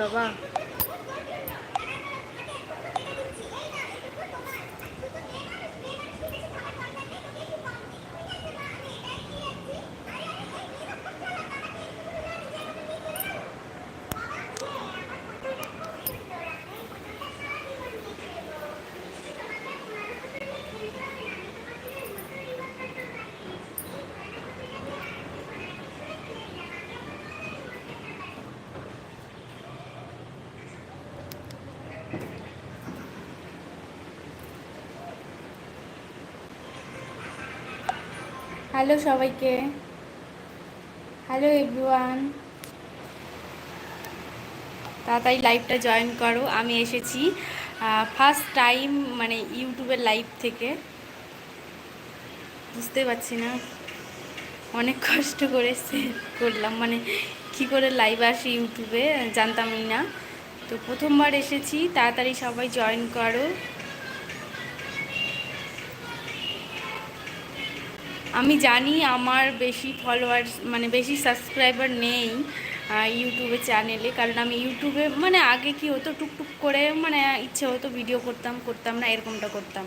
走吧？হ্যালো সবাইকে। Hello everyone. তাড়াতাড়ি লাইভটা জয়েন করো। আমি এসেছি ফার্স্ট টাইম মানে ইউটিউবের লাইভ থেকে। বুঝতে পারছি না, অনেক কষ্ট করে করলাম। মানে কি করে লাইভ আসে ইউটিউবে জানতামই না। তো প্রথমবার এসেছি, তাড়াতাড়ি সবাই জয়েন করো। আমি জানি আমার বেশি ফলোয়ার্স মানে বেশি সাবস্ক্রাইবার নেই ইউটিউবে চ্যানেলে কারণ আমি ইউটিউবে মানে আগে কি হতো, টুকটুক করে মানে ইচ্ছে হতো ভিডিও করতাম করতাম না, এরকমটা করতাম।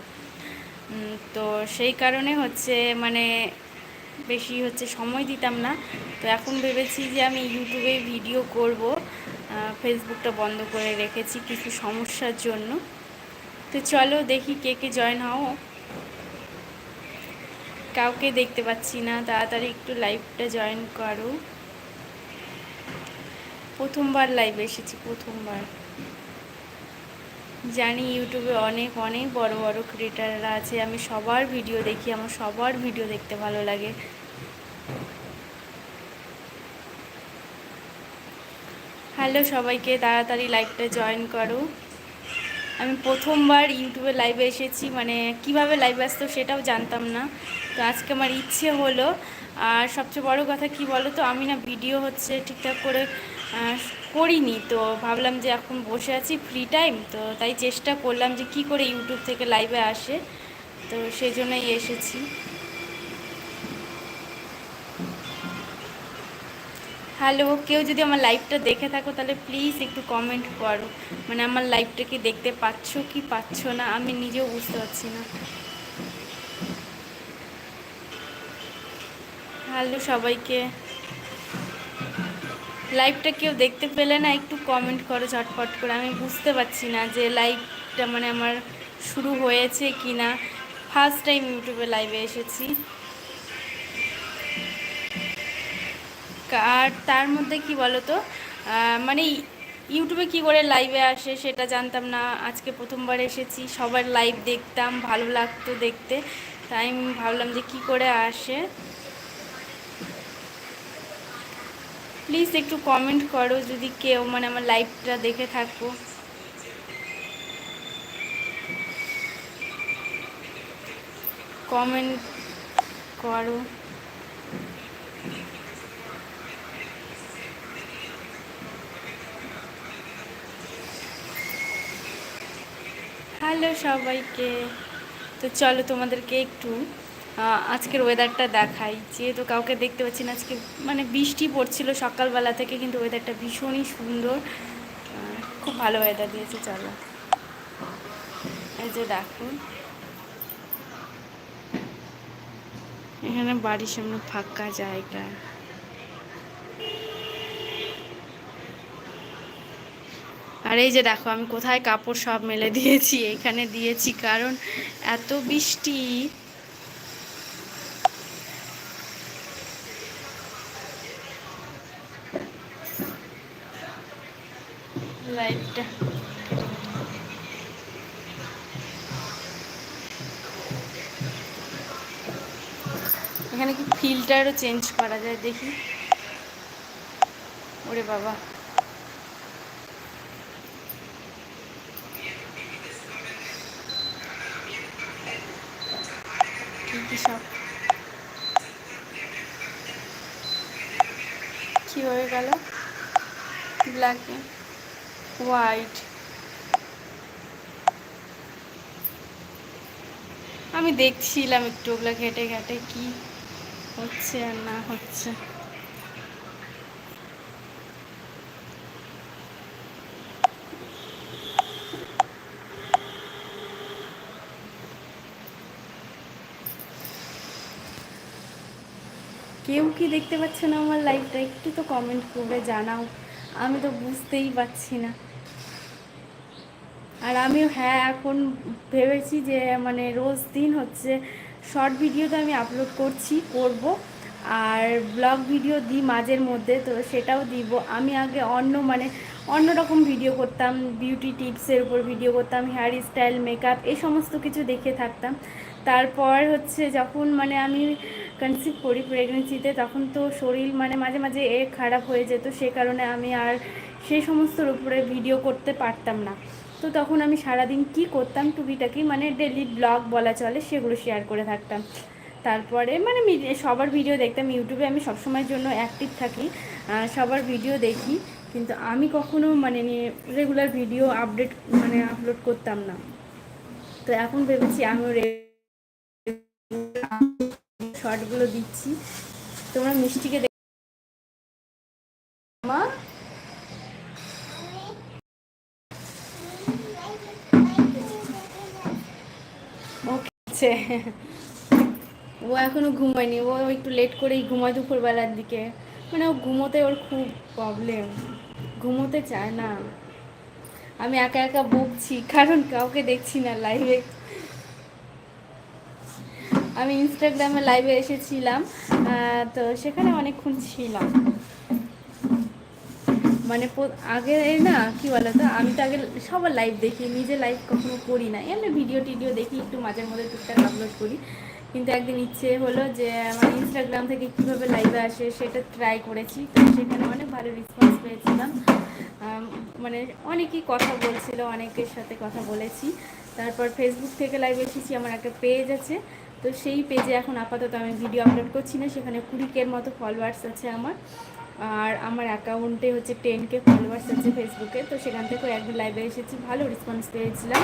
তো সেই কারণে হচ্ছে মানে বেশি হচ্ছে সময় দিতাম না। তো এখন ভেবেছি যে আমি ইউটিউবে ভিডিও করব। ফেসবুকটা বন্ধ করে রেখেছি কিছু সমস্যার জন্য। তো চলো দেখি কে কে জয়েন হও। কাউকে দেখতে পাচ্ছি না, তাড়াতাড়ি একটু লাইভটা জয়েন করো। প্রথমবার লাইভ এসেছি, প্রথমবার। জানি ইউটিউবে অনেক অনেক বড় বড় ক্রিয়েটাররা আছে, আমি সবার ভিডিও দেখি, আমার সবার ভিডিও দেখতে ভালো লাগে। হ্যালো সবাইকে, তাড়াতাড়ি লাইভটা জয়েন করো। আমি প্রথমবার ইউটিউবে লাইভে এসেছি মানে কীভাবে লাইভ আসতো সেটাও জানতাম না। তো আজকে আমার ইচ্ছে হলো, আর সবচেয়ে বড় কথা কি বলো তো আমি না ভিডিও হচ্ছে ঠিকঠাক করে করিনি। তো ভাবলাম যে এখন বসে আছি ফ্রি টাইম তো তাই চেষ্টা করলাম যে কি করে ইউটিউব থেকে লাইভে আসে। তো সেই জন্যই এসেছি। হ্যালো কেউ যদি আমার লাইভটা দেখে থাকো, তাহলে প্লিজ একটু কমেন্ট করো। মানে আমার লাইভটা কি দেখতে পাচ্ছ, কি পাচ্ছ না, আমি নিজেও বুঝতে পারছি না। হ্যালো সবাইকে। লাইভটা কেউ দেখতে পেলে না, একটু কমেন্ট করো ঝটপট করে। আমি বুঝতে পারছি না যে লাইভটা মানে আমার শুরু হয়েছে কি না ফার্স্ট টাইম ইউটিউবে লাইভে এসেছি। আর তার মধ্যে কি বলতো? মানে ইউটিউবে কি করে লাইভে আসে সেটা জানতাম না। আজকে প্রথমবার এসেছি, সবার লাইভ দেখতাম, ভালো লাগতো দেখতে। তাই আমি ভাবলাম যে কি করে আসে? প্লিজ একটু কমেন্ট করো যদি কেউ মানে আমার লাইভটা দেখে থাকো। কমেন্ট করো। হ্যালো সবাইকে। তো চলো তোমাদেরকে একটু আজকের ওয়েদারটা দেখাই। যেহেতু কাউকে দেখতে পাচ্ছি না, আজকে মানে বৃষ্টি পড়ছিল সকালবেলা থেকে, কিন্তু ওয়েদারটা ভীষণই সুন্দর। খুব ভালো ওয়েদার দিয়েছে, চলো। এই যে দেখো। এখানে বাড়ির সামনে ফাঁকা জায়গা। আর এই যে দেখো, আমি কোথায় কাপড় সব মেলে দিয়েছি, এখানে দিয়েছি, কারণ এত বৃষ্টি। এখানে কি ফিল্টারও চেঞ্জ করা যায় দেখি। ওরে বাবা। কি হয়ে গেল? ব্ল্যাক হোয়াইট আমি দেখছিলাম একটু, ওগুলো ঘেটে ঘেটে কি হচ্ছে আর না হচ্ছে। কেউ কি দেখতে পাচ্ছে না আমার লাইভটা একটু তো কমেন্ট করে জানাও। আমি তো বুঝতেই পারছি না। আর আমিও হ্যাঁ এখন ভেবেছি যে মানে রোজ দিন হচ্ছে শর্ট ভিডিও তো আমি আপলোড করছি, করব। আর ব্লগ ভিডিও দিই মাঝের মধ্যে, তো সেটাও দিব। আমি আগে অন্য মানে অন্য রকম ভিডিও করতাম বিউটি টিপসের উপর ভিডিও করতাম হেয়ার স্টাইল মেকআপ এই সমস্ত কিছু দেখে থাকতাম। তারপর হচ্ছে যখন মানে আমি কনসিভ করি প্রেগনেন্সিতে তখন তো শরীর মানে মাঝে মাঝে এ খারাপ হয়ে যেত, সে কারণে আমি আর সেই সমস্তর উপরে ভিডিও করতে পারতাম না। তো তখন আমি সারাদিন কি করতাম টুকিটাকি মানে ডেলি ব্লগ বলা চলে, সেগুলো শেয়ার করে থাকতাম। তারপরে মানে সবার ভিডিও দেখতাম ইউটিউবে আমি সবসময়ের জন্য অ্যাক্টিভ থাকি সবার ভিডিও দেখি, কিন্তু আমি কখনো মানে রেগুলার ভিডিও আপডেট মানে আপলোড করতাম না। তো এখন ভেবেছি আমিও শর্টগুলো দিচ্ছি। তোমরা মিষ্টিকে ও এখনও ঘুমায়নি। ও একটু লেট করেই ঘুমায় দুপুরবেলার দিকে। মানে ও ঘুমোতে ওর খুব প্রবলেম ঘুমোতে চায় না। আমি একা একা বকছি, কারণ কাউকে দেখছি না লাইভে আমি ইনস্টাগ্রামে লাইভে এসেছিলাম তো সেখানে অনেকক্ষণ ছিলাম। মানে আগে না, কি বলো বলতো, আমি তো আগে সবার লাইভ দেখি, নিজে লাইভ কখনো করি না। এমনি ভিডিও টিডিও দেখি, একটু মাঝের মধ্যে টুকটাক আপলোড করি। কিন্তু একদিন ইচ্ছে হলো যে আমার ইনস্টাগ্রাম থেকে কীভাবে লাইভে আসে সেটা ট্রাই করেছি। তো সেখানে অনেক ভালো রেসপন্স পেয়েছিলাম। মানে অনেকেই কথা বলছিল, অনেকের সাথে কথা বলেছি। তারপর ফেসবুক থেকে লাইভ এসেছি, আমার একটা পেজ আছে। তো সেই পেজে এখন আপাতত আমি ভিডিও আপলোড করছি না, সেখানে কুড়ি কের মতো ফলোয়ার্স আছে আমার। আর আমার অ্যাকাউন্টে হচ্ছে টেন কে ফলোয়ার্স আছে ফেসবুকে তো সেখান থেকেও একদিন লাইভে এসেছি, ভালো রেসপন্স পেয়েছিলাম।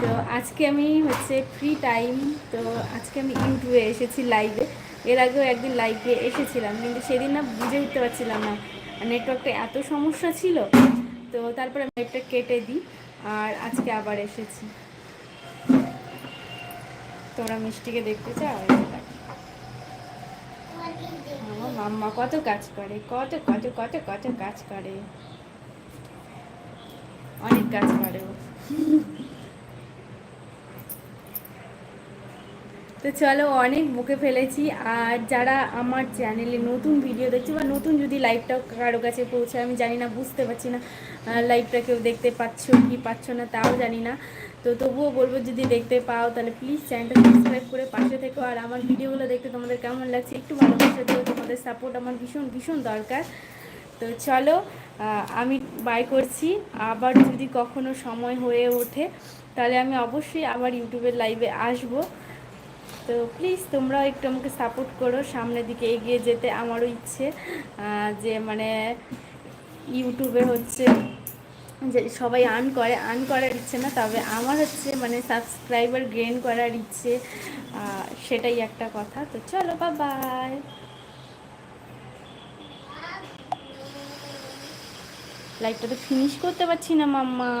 তো আজকে আমি হচ্ছে ফ্রি টাইম তো আজকে আমি ইউটিউবে এসেছি লাইভে এর আগেও একদিন লাইভে এসেছিলাম, কিন্তু সেদিন না বুঝে উঠতে পারছিলাম না। নেটওয়ার্কটা এত সমস্যা ছিল, তো তারপরে আমি লাইভটা কেটে দিই, আর আজকে আবার এসেছি। তোমরা মিষ্টিকে দেখতে চাও। আমার মাম্মা কত কাজ করে, কত কত কত কত কাজ করে। অনেক কাজ করে তো চলো অনেক বুকে ফেলেছি। আর যারা আমার চ্যানেলে নতুন ভিডিও দেখছে বা নতুন যদি লাইভটা কারও কাছে পৌঁছে আমি জানি না, বুঝতে পারছি না লাইভটা কেউ দেখতে পাচ্ছ কি পাচ্ছ না, তাও জানি না। তো তবুও বলব যদি দেখতে পাও, তাহলে প্লিজ চ্যানেলটা সাবস্ক্রাইব করে পাশে থেকো। আর আমার ভিডিওগুলো দেখতে তোমাদের কেমন লাগছে, একটু ভালোবাসা দিও, তোমাদের সাপোর্ট আমার ভীষণ ভীষণ দরকার। তো চলো আমি বাই করছি। আবার যদি কখনো সময় হয়ে ওঠে, তাহলে আমি অবশ্যই আবার ইউটিউবের লাইভে আসব। তো প্লিজ তোমরাও একটু আমাকে সাপোর্ট করো, সামনের দিকে এগিয়ে যেতে আমারও ইচ্ছে যে মানে ইউটিউবে হচ্ছে যে সবাই আর্ন করে আর্ন করার ইচ্ছে না, তবে আমার হচ্ছে মানে সাবস্ক্রাইবার গেইন করার ইচ্ছে সেটাই একটা কথা। তো চলো বা বাই লাইভটা তো ফিনিশ করতে পারছি না, মাম্মা।